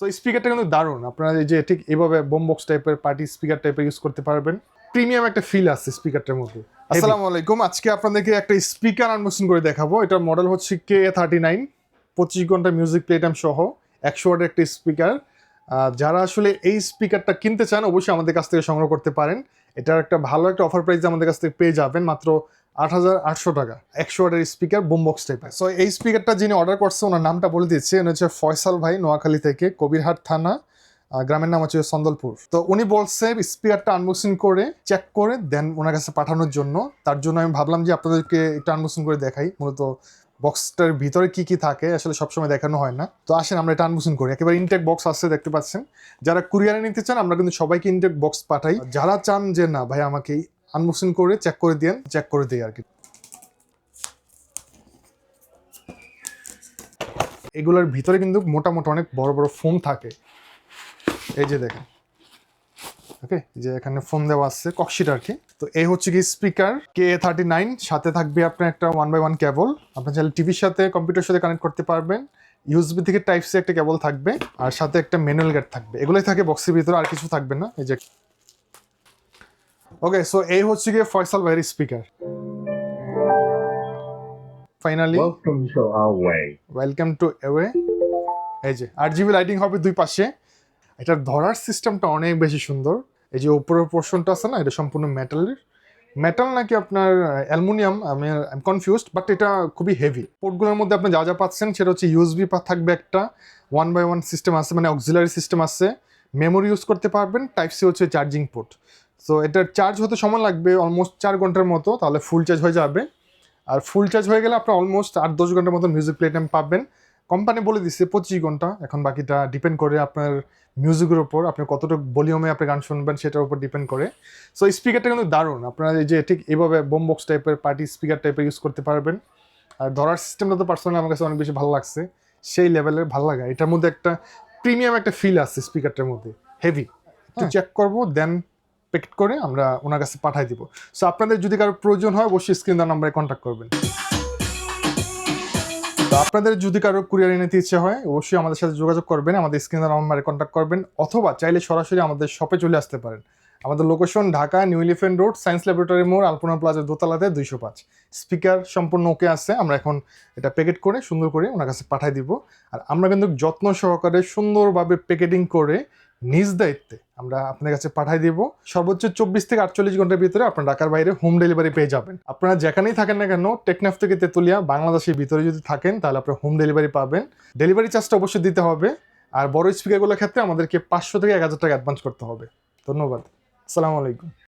So স্পিকারটা কিন্তু দারুণ। আপনারা এই যে ঠিক এভাবে বোম বক্স টাইপের পার্টি স্পিকার টাইপের ইউজ করতে পারবেন। প্রিমিয়াম একটা ফিল আছে স্পিকারটার মধ্যে। আসসালামু আলাইকুম আজকে আপনাদেরকে একটা স্পিকার আনবক্সিং করে দেখাবো। এটার মডেল হচ্ছে কে থার্টি নাইন পঁচিশ ঘণ্টা মিউজিক প্লেটাম সহ একশো ওয়াটের একটা স্পিকার যারা আসলে এই স্পিকারটা কিনতে চান অবশ্যই আমাদের কাছ থেকে সংগ্রহ করতে পারেন। এটার একটা ভালো একটা অফার প্রাইস আমাদের কাছ থেকে পেয়ে যাবেন। মাত্র আট হাজার আটশো টাকা। একশো ওয়াটের স্পিকার বোমবক্স টাইপের সো এই স্পিকারটা যিনি অর্ডার করছে, ওনার নামটা বলে দিচ্ছি। উনি হচ্ছে ফয়সাল ভাই, নোয়াখালী থেকে, কবিরহাট থানা গ্রামের নাম হচ্ছে সন্দলপুর। তো, উনি বলছে স্পিকারটা আনবক্সিং করে চেক করে দেন ওনার কাছে পাঠানোর জন্য। তার জন্য আমি ভাবলাম যে আপনাদেরকে একটু আনবক্সিং করে দেখাই। মূলত বক্সটার ভিতরে কি কি থাকে, আসলে সবসময় দেখানো হয় না। তো, আসেন, আমরা এটা আনবক্সিং করি। একেবারে ইনটেক বক্স আছে, দেখতে পাচ্ছেন। যারা কুরিয়ারে নিতে চান, আমরা কিন্তু সবাইকে ইনটেক বক্স পাঠাই। যারা চান যে, না, ভাই, আমাকে আনবক্সিং করে চেক করে দিয়ে চেক করে দিই আর কি। এগুলোর ভিতরে কিন্তু মোটা মোটা অনেক বড় বড় ফোন থাকে। এই যে দেখেন ওকে যে এখানে ফোন দেওয়া আছে ককশিট আর কি। তো এই হচ্ছে কি স্পিকার কে থার্টি নাইন সাথে থাকবে আপনার একটা ওয়ান বাই ওয়ান কেবল আপনার চাইলে টিভির সাথে কম্পিউটার সাথে কানেক্ট করতে পারবেন। ইউএসবি থেকে টাইপ সি একটা কেবল থাকবে, আর সাথে একটা ম্যানুয়াল গেট থাকবে। এগুলোই থাকে বক্সের ভিতরে, আর কিছু থাকবে না। এই যে ওকে সো এই হচ্ছে গিয়ে ফয়সাল ভাইয়ের speaker finally Welcome to our welcome to এই যে আট জিবি লাইটিং হবে দুই পাশে। এটার ধরার সিস্টেমটা অনেক বেশি সুন্দর। এই যে উপরের পোর্শনটা আছে না এটা সম্পূর্ণ মেটালের মেটাল নাকি আপনার অ্যালুমিনিয়াম আমি আমি কনফিউজড বাট এটা খুবই হেভি পোর্টগুলোর মধ্যে আপনি যা যা পাচ্ছেন সেটা হচ্ছে ইউএসবি থাকবে একটা। ওয়ান বাই ওয়ান সিস্টেম আছে মানে অক্সিলারি সিস্টেম আছে। মেমোরি ইউজ করতে পারবেন টাইপ সি হচ্ছে চার্জিং পোর্ট সো এটার চার্জ হতে সময় লাগবে অলমোস্ট চার ঘণ্টার মতো তাহলে ফুল চার্জ হয়ে যাবে। আর ফুল চার্জ হয়ে গেলে আপনার অলমোস্ট আট দশ ঘণ্টার মতো মিউজিক প্লে টাইম পাবেন। কোম্পানি বলে দিচ্ছে পঁচিশ ঘণ্টা এখন বাকিটা ডিপেন্ড করে আপনার মিউজিকের ওপর আপনি কতটুকু ভলিউমে আপনি গান শুনবেন সেটার উপর ডিপেন্ড করে। সো স্পিকারটা কিন্তু দারুণ। আপনারা এই যে ঠিক এইভাবে বোম বক্স টাইপের পার্টি স্পিকার টাইপের ইউজ করতে পারবেন। আর ধরার সিস্টেমটা তো পার্সোনালি আমার কাছে অনেক বেশি ভালো লাগছে। সেই লেভেলের ভালো লাগে। এটার মধ্যে একটা প্রিমিয়াম একটা ফিল আছে স্পিকারটার মধ্যে। হেভি একটু চেক করব দেন প্যাকেট করে আমরা ওনার কাছে পাঠিয়ে দিব। সো আপনাদের যদি কারও প্রয়োজন হয়, অবশ্যই স্ক্রিন দেওয়ার নাম্বারে কন্ট্যাক্ট করবেন। তো আপনাদের যদি কারও কুরিয়ার নিতে ইচ্ছে হয়, অবশ্যই আমাদের সাথে যোগাযোগ করবেন, আমাদের স্ক্রিন নাম্বারে কন্ট্যাক্ট করবেন, অথবা চাইলে সরাসরি আমাদের শপে চলে আসতে পারেন। আমাদের location Dhaka new elephant road science laboratory মোড় আলপনা প্লাজার দোতলাতে, দুইশো পাঁচ। স্পিকার সম্পূর্ণ ওকে আছে, আমরা এখন এটা প্যাকেট করে, সুন্দর করে ওনার কাছে পাঠিয়ে দিব। আর আমরা কিন্তু যত্ন সহকারে সুন্দরভাবে প্যাকেটিং করে নিজ দায়িত্বে আমরা আপনার কাছে পাঠিয়ে দিব। সর্বোচ্চ চব্বিশ থেকে আটচল্লিশ ঘণ্টার ভিতরে আপনার ঢাকার বাইরে হোম ডেলিভারি পেয়ে যাবেন। আপনারা যেখানেই থাকেন না কেন, টেকনাফ থেকে তেতুলিয়া, বাংলাদেশের ভিতরে যদি থাকেন, তাহলে আপনার হোম ডেলিভারি পাবেন। ডেলিভারি চার্জটা অবশ্যই দিতে হবে। আর বড় স্পিকারগুলোর ক্ষেত্রে আমাদেরকে পাঁচশো থেকে এক হাজার টাকা অ্যাডভান্স করতে হবে। ধন্যবাদ। আসসালামু আলাইকুম।